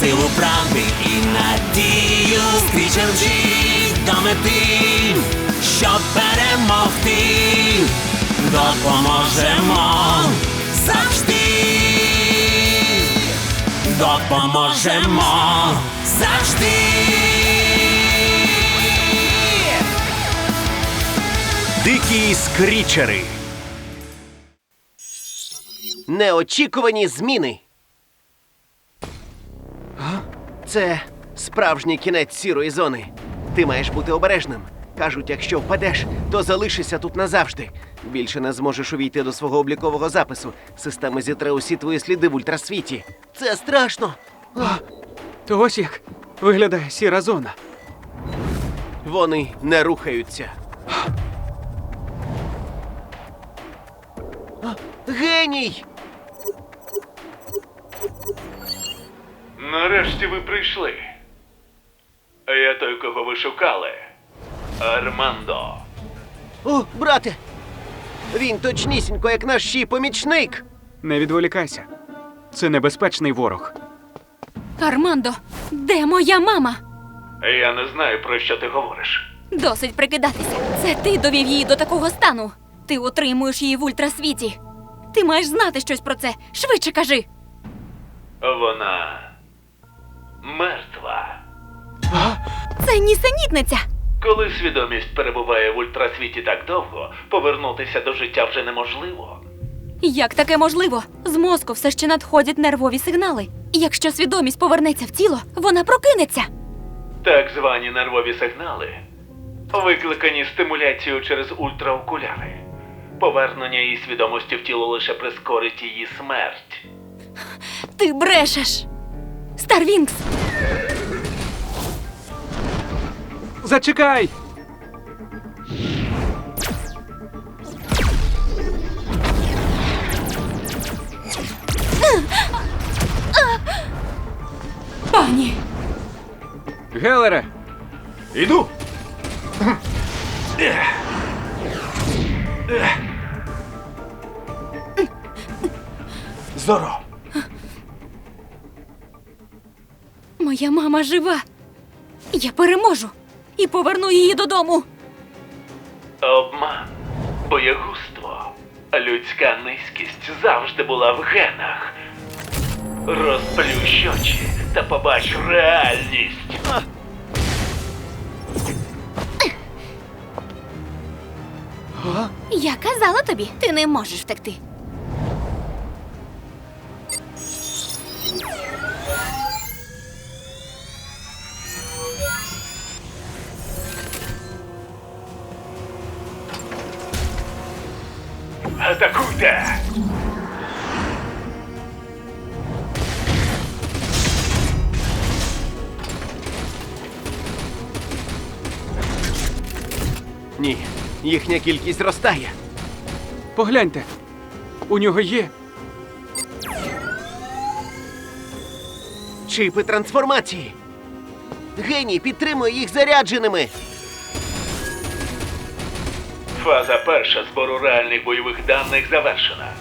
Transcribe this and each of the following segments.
силу правди і надію. Скрічем вжить до мети, щоб перемогти. Допоможемо завжди. Допоможемо завжди. Дикі скрічери. Неочікувані зміни. Це справжній кінець сірої зони. Ти маєш бути обережним. Кажуть, якщо впадеш, то залишишся тут назавжди. Більше не зможеш увійти до свого облікового запису. Система зітре усі твої сліди в ультрасвіті. Це страшно. То ось як виглядає сіра зона. Вони не рухаються. Геній! Нарешті ви прийшли. А я той, кого ви шукали. Армандо. О, брате! Він точнісінько, як наш щій помічник. Не відволікайся. Це небезпечний ворог. Армандо, де моя мама? Я не знаю, про що ти говориш. Досить прикидатися. Це ти довів її до такого стану. Ти утримуєш її в ультрасвіті. Ти маєш знати щось про це. Швидше кажи. Вона мертва. Це нісенітниця. Коли свідомість перебуває в ультрасвіті так довго, повернутися до життя вже неможливо. Як таке можливо? З мозку все ще надходять нервові сигнали. Якщо свідомість повернеться в тіло, вона прокинеться. Так звані нервові сигнали викликані стимуляцією через ультраокуляри. Повернення її свідомості в тіло лише прискорить її смерть. Ти брешеш. Старвінкс, Зачекай! пані. Гелере! Іду. Зоро. Моя мама жива. Я переможу і поверну її додому. Обман, боягузтво, людська низькість завжди була в генах. Розплющ очі та побач реальність. Я казала тобі, ти не можеш втекти. Атакуйте! Ні, їхня кількість зростає. Погляньте. У нього є. Чипи трансформації. Геній підтримує їх зарядженими. Фаза перша збору реальних бойових даних завершена.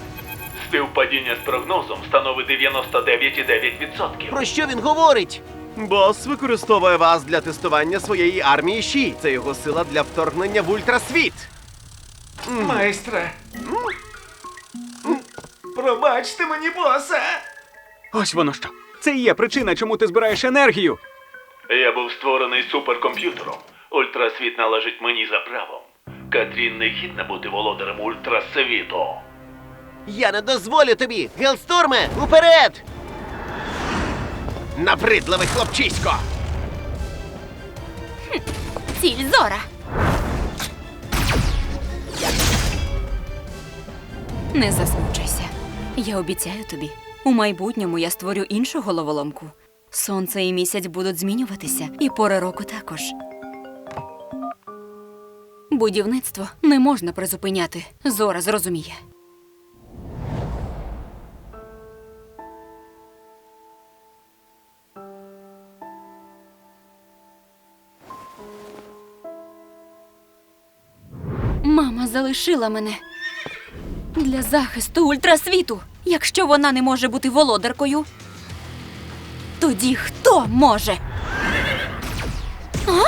Співпадіння з прогнозом становить 99,9%. Про що він говорить? Бос використовує вас для тестування своєї армії Ші. Це його сила для вторгнення в ультрасвіт. Майстре. Пробачте мені, боса. Ось воно що. Це і є причина, чому ти збираєш енергію. Я був створений суперкомп'ютером. Ультрасвіт належить мені за правом. Катрін не гідна бути володарем ультрасвіту. Я не дозволю тобі! Гелсторме, уперед! Набридливий хлопчисько! Ціль Зора. Не засмучуйся. Я обіцяю тобі. У майбутньому я створю іншу головоломку. Сонце і місяць будуть змінюватися, і пори року також. Будівництво не можна призупиняти. Зора зрозуміє. Мама залишила мене для захисту ультрасвіту. Якщо вона не може бути володаркою, тоді хто може? А?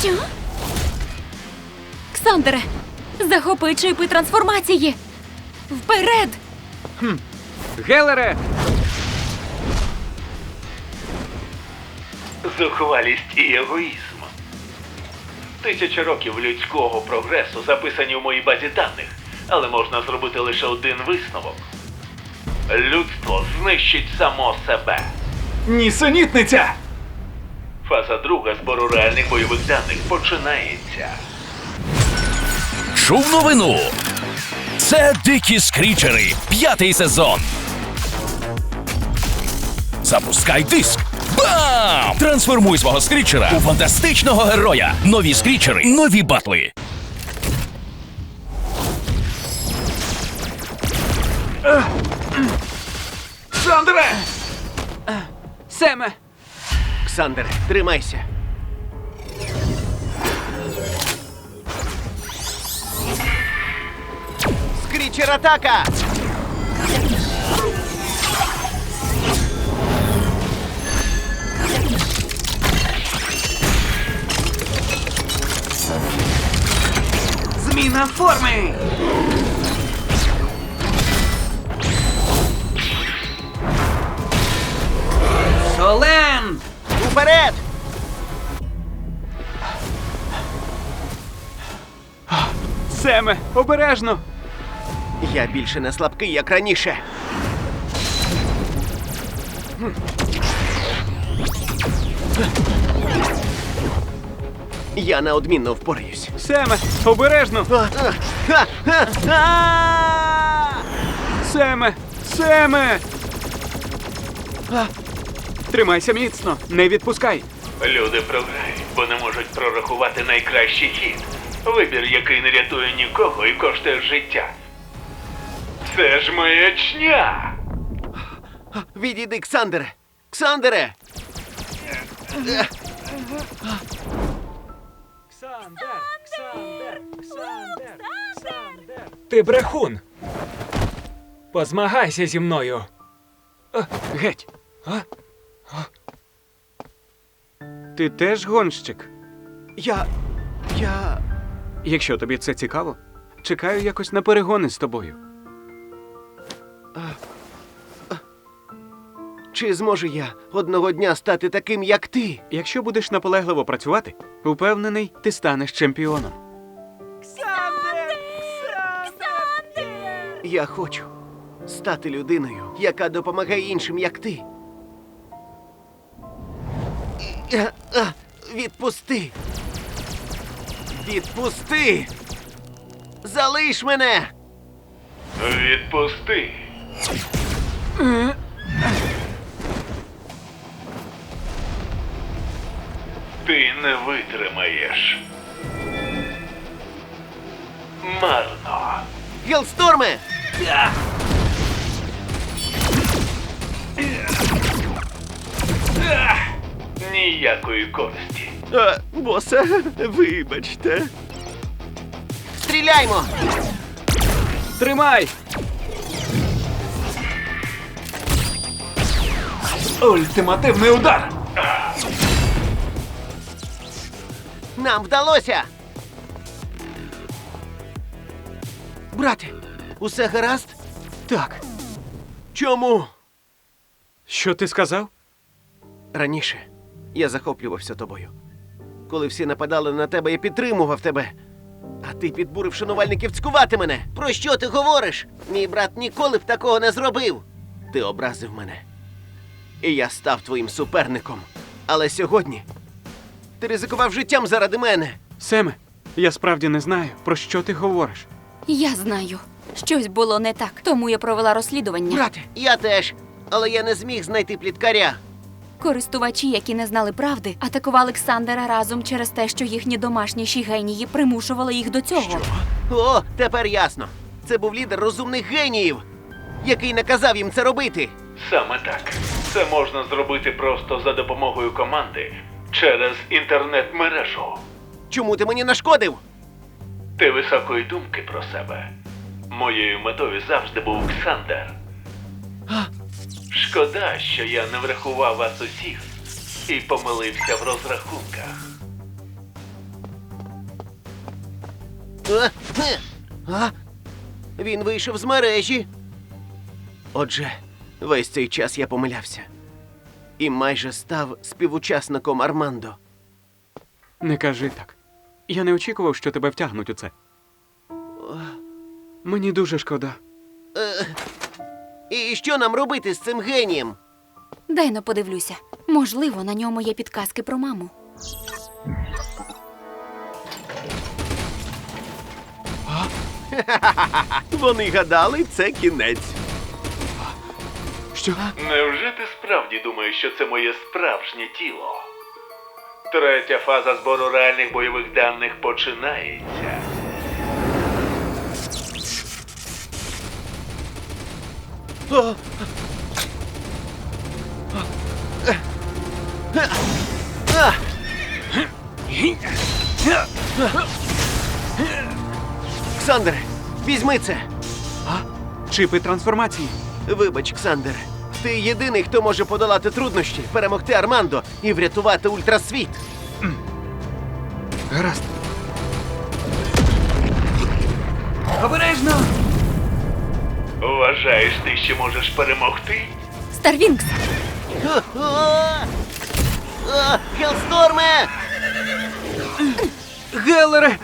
Що? Ксандере, захопи чипи трансформації. Вперед! Гелере! Зухвалість і егоїзм. Тисячі років людського прогресу записані в моїй базі даних, але можна зробити лише один висновок. Людство знищить само себе. Нісенітниця! Фаза друга збору реальних бойових даних починається. Чув новину. Це дикі скрічери. П'ятий сезон. Запускай диск. Бам! Трансформуй свого скрічера у фантастичного героя. Нові скрічери, нові батли. Сандре! Семе! Ксандере, тримайся. Скрічер атака! Зміна форми! Солен! Уперед! Семе! Обережно! Я більше не слабкий, як раніше. Я неодмінно впораюсь. Семе! Обережно! Семе! Семе! Тримайся міцно, не відпускай. Люди програють, бо не можуть прорахувати найкращий хід. Вибір, який не рятує нікого і коштує життя. Це ж маячня! Відійди, Ксандере! Ксандере! Ксандер! Ксандер! Ксандер! Ксандер! Ти брехун! Позмагайся зі мною! А, геть! А? Ти теж гонщик? Я. Я. Якщо тобі це цікаво, чекаю якось на перегони з тобою. Чи зможу я одного дня стати таким, як ти? Якщо будеш наполегливо працювати, упевнений, ти станеш чемпіоном. Я хочу стати людиною, яка допомагає іншим, як ти. Відпусти. Відпусти. Залиш мене. Відпусти. Ти не витримаєш. Марно. Гелсторме! Ніякої користі. А, босе, вибачте. Стріляймо! Тримай! Ультимативний удар! Нам вдалося! Брате, усе гаразд? Так, Чому? що ти сказав? Раніше Я захоплювався тобою. Коли всі нападали на тебе, я підтримував тебе. А ти підбурив шанувальників цькувати мене. Про що ти говориш? Мій брат ніколи б такого не зробив. Ти образив мене. І я став твоїм суперником. Але сьогодні ти ризикував життям заради мене. Семе, я справді не знаю, про що ти говориш. Я знаю, щось було не так, тому я провела розслідування. Брате, я теж. Але я не зміг знайти пліткаря. Користувачі, які не знали правди, атакували Ксандера разом через те, що їхні домашніші генії примушували їх до цього. О, тепер ясно. Це був лідер розумних геніїв, який наказав їм це робити. Саме так. Це можна зробити просто за допомогою команди через інтернет-мережу. Чому ти мені нашкодив? Ти високої думки про себе. Моєю метою завжди був Ксандер. Шкода, що я не врахував вас усіх і помилився в розрахунках. А? Хе. А? Він вийшов з мережі. Отже, весь цей час я помилявся. І майже став співучасником Армандо. Не кажи так. Я не очікував, що тебе втягнуть у це. Мені дуже шкода. І що нам робити з цим генієм? Дай но подивлюся. Можливо, на ньому є підказки про маму. Вони гадали, це кінець. Що? Невже ти справді думаєш, що це моє справжнє тіло? Третя фаза збору реальних бойових даних починається. О! А! Ксандре, візьми це. Чипи трансформації. Вибач, Ксандер. Ти єдиний, хто може подолати труднощі, перемогти Армандо і врятувати ультрасвіт. Гаразд. Обережно! Вважаєш ти, що можеш перемогти? Старвінкс! Хелсторме! Гелере!